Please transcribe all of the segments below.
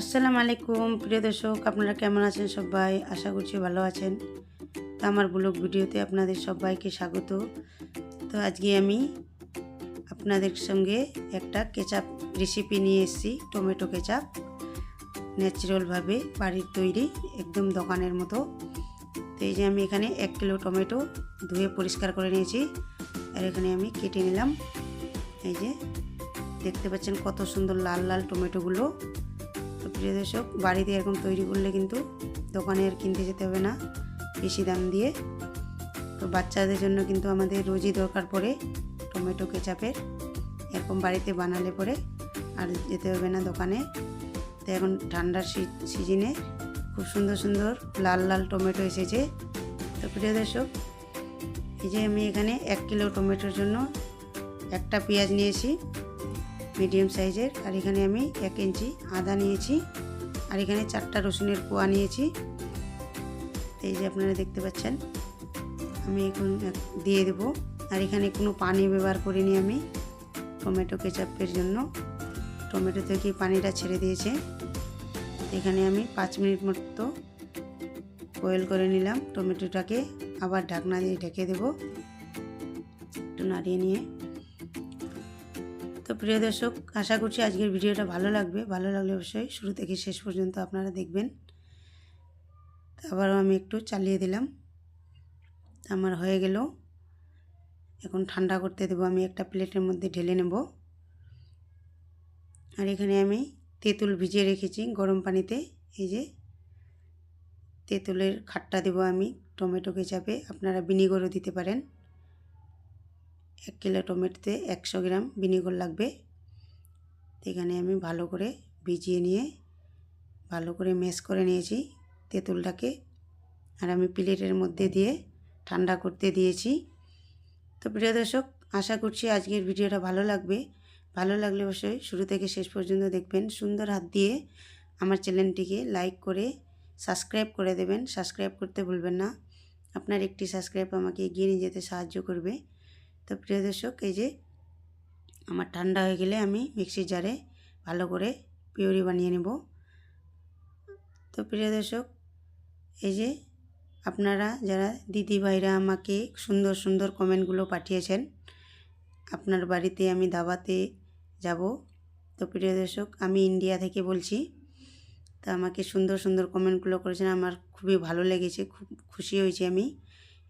আসসালামু আলাইকুম, প্রিয় দর্শক, আপনারা কেমন আছেন সবাই? আশা করছি ভালো আছেন। তো আমার ব্লগ ভিডিওতে আপনাদের সবাইকে স্বাগত। তো আজকে আমি আপনাদের সঙ্গে একটা কেচাপ রেসিপি নিয়ে এসেছি, টমেটো কেচাপ। ন্যাচারালভাবে বাড়ির তৈরি, একদম দোকানের মতো। তো এই যে আমি এখানে এক কিলো টমেটো ধুয়ে পরিষ্কার করে নিয়েছি। আর এখানে আমি কেটে নিলাম। এই যে দেখতে পাচ্ছেন কত সুন্দর লাল লাল টমেটোগুলো। তো প্রিয় দর্শক বাড়িতে এরকম তৈরি করলে কিন্তু দোকানে আর কিনতে যেতে হবে না, বেশি দাম দিয়ে। তো বাচ্চাদের জন্য কিন্তু আমাদের রোজই দরকার পড়ে টমেটো কেচাপের। এরকম বাড়িতে বানালে পরে আর যেতে হবে না দোকানে। তো এখন ঠান্ডার সিজনে খুব সুন্দর সুন্দর লাল লাল টমেটো এসেছে। তো প্রিয় দর্শক, এই যে আমি এখানে এক কিলো টমেটোর জন্য একটা পেঁয়াজ নিয়েছি। মিডিয়াম সাইজের, আর এখানে আমি এক ইঞ্চি আদা নিয়েছি, আর এখানে চারটা রসুনের কোয়া নিয়েছি। এই যে আপনারা দেখতে পাচ্ছেন, আমি এখন দিয়ে দেব। আর এখানে কোনো পানি ব্যবহার করিনি আমি টমেটো কেচাপের জন্য। টমেটো থেকে পানিটা ছেড়ে দিয়েছে। এখানে আমি পাঁচ মিনিট মতো বয়েল করে নিলাম। টমেটোটাকে আবার ঢাকনা দিয়ে ঢেকে দেব। একটু নাড়িয়ে নিয়ে। প্রিয় দর্শক, আশা করছি আজকের ভিডিওটা ভালো লাগবে। ভালো লাগলে অবশ্যই শুরু থেকে শেষ পর্যন্ত আপনারা দেখবেন। আবারও আমি একটু চালিয়ে দিলাম। আমার হয়ে গেল। এখন ঠান্ডা করতে দেবো আমি একটা প্লেটের মধ্যে ঢেলে নেব। আর এখানে আমি তেঁতুল ভিজিয়ে রেখেছি গরম পানিতে। এই যে তেঁতুলের খাট্টা দেবো আমি, টমেটো কেচাপে। আপনারা ভিনিগরও দিতে পারেন। এক কিলো টমেটোতে একশো গ্রাম ভিনিগর লাগবে। এখানে আমি ভালো করে ভিজিয়ে নিয়ে, ভালো করে ম্যাশ করে নিয়েছি তেঁতুলটাকে। আর আমি প্লেটের মধ্যে দিয়ে ঠান্ডা করতে দিয়েছি। তো প্রিয় দর্শক, আশা করছি আজকের ভিডিওটা ভালো লাগবে। ভালো লাগলে অবশ্যই শুরু থেকে শেষ পর্যন্ত দেখবেন। সুন্দর হাত দিয়ে আমার চ্যানেলটিকে লাইক করে, সাবস্ক্রাইব করে দেবেন। সাবস্ক্রাইব করতে ভুলবেন না। আপনার একটি সাবস্ক্রাইব আমাকে এগিয়ে নিয়ে যেতে সাহায্য করবে। তো প্রিয় দর্শক, এই যে আমার ঠান্ডা হয়ে গেলে আমি মিক্সির জারে ভালো করে পিউরি বানিয়ে নেব। তো প্রিয় দর্শক, এই যে আপনারা যারা দিদি ভাইরা আমাকে সুন্দর সুন্দর কমেন্টগুলো পাঠিয়েছেন, আপনার বাড়িতে আমি দাবাতে যাব। তো প্রিয় দর্শক, আমি ইন্ডিয়া থেকে বলছি, তো আমাকে সুন্দর সুন্দর কমেন্টগুলো করেছেন, আমার খুবই ভালো লেগেছে, খুব খুশি হয়েছি আমি।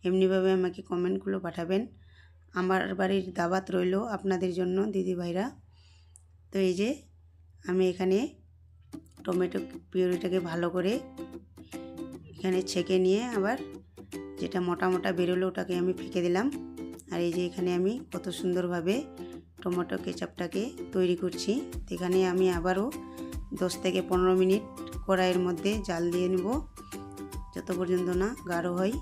এমনিভাবে আমাকে কমেন্টগুলো পাঠাবেন। আমার বাড়ির দাবাত রইল আপনাদের জন্য, দিদি ভাইরা। তো এই যে আমি এখানে টমেটো পিউরিটাকে ভালো করে এখানে ছেঁকে নিয়ে আবার যেটা মোটা মোটা বেরোলো ওটাকে আমি ফেঁকে দিলাম। আর এই যে এখানে আমি কত সুন্দরভাবে টমেটো কেচাপটাকে তৈরি করছি। এখানে আমি আবারও দশ থেকে পনেরো মিনিট কড়াইয়ের মধ্যে জাল দিয়ে নেব, যত পর্যন্ত না গাঢ় হয়।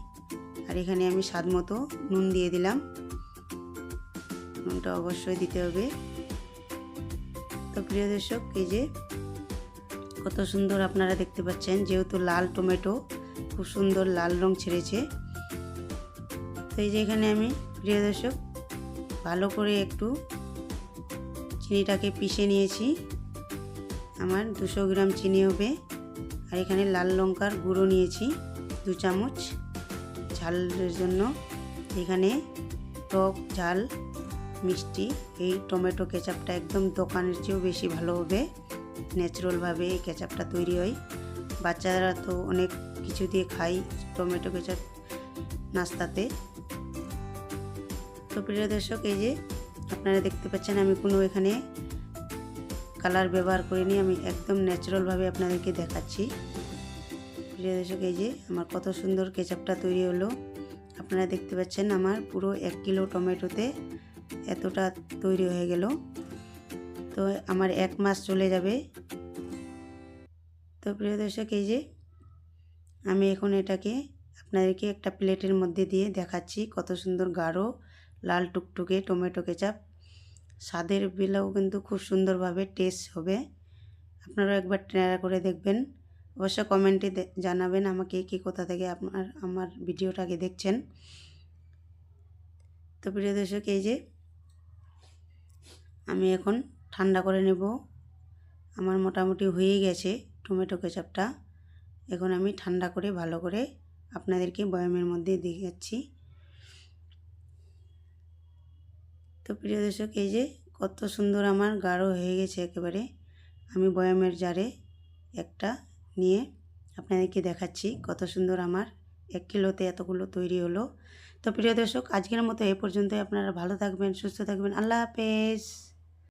আর এখানে আমি স্বাদ মতো নুন দিয়ে দিলাম। নুনটা অবশ্যই দিতে হবে। তো প্রিয় দর্শক, এই যে কত সুন্দর আপনারা দেখতে পাচ্ছেন, যেহেতু লাল টমেটো, খুব সুন্দর লাল রং ছেড়েছে। তো এই যে এখানে আমি, প্রিয় দর্শক, ভালো করে একটু চিনিটাকে পিষে নিয়েছি। আমার দুশো গ্রাম চিনি হবে, আর এখানে লাল লঙ্কার গুঁড়ো নিয়েছি, দু চামচ ঝালের জন্য। এখানে টক ঝাল মিষ্টি। এই টমেটো কেচাপটা একদম দোকানের চেয়েও বেশি ভালো হবে। ন্যাচারালভাবে এই কেচাপটা তৈরি হয়। বাচ্চারা তো অনেক কিছু দিয়ে খাই টমেটো কেচাপ নাস্তাতে। তো প্রিয় দর্শক, এই যে আপনারা দেখতে পাচ্ছেন, আমি কোনো এখানে কালার ব্যবহার করিনি, আমি একদম ন্যাচারালভাবে আপনাদেরকে দেখাচ্ছি। প্রিয় দর্শক, এই যে আমার কত সুন্দর কেচাপটা তৈরি হলো। আপনারা দেখতে পাচ্ছেন, আমার পুরো এক কিলো টমেটোতে এতটা তৈরি হয়ে গেল। তো আমার এক মাস চলে যাবে। তো প্রিয় দর্শক, এই যে আমি এখন এটাকে আপনাদেরকে একটা প্লেটের মধ্যে দিয়ে দেখাচ্ছি কত সুন্দর গাঢ় লাল টুকটুকে টমেটো কেচাপ। স্বাদের বেলাও কিন্তু খুব সুন্দরভাবে টেস্ট হবে। আপনারাও একবার ট্রাই করে দেখবেন। অবশ্য কমেন্টে জানাবেন আমাকে কি কোথা থেকে আপনার, আমার ভিডিওটাকে দেখছেন। তো প্রিয় দর্শক, এই যে আমি এখন ঠান্ডা করে নেব। আমার মোটামুটি হয়ে গেছে টমেটো কেচাপটা। এখন আমি ঠান্ডা করে ভালো করে আপনাদেরকে বয়ামের মধ্যে দেখাচ্ছি তো প্রিয় দর্শক, এই যে কত সুন্দর আমার গাঢ় হয়ে গেছে একেবারে। আমি বয়ামের জারে একটা নিয়ে আপনাদেরকে দেখাচ্ছি কত সুন্দর আমার এক কিলোতে এতগুলো তৈরি হলো। তো প্রিয় দর্শক, আজকের মতো এ পর্যন্তই। আপনারা ভালো থাকবেন, সুস্থ থাকবেন। আল্লাহ হাফেজ।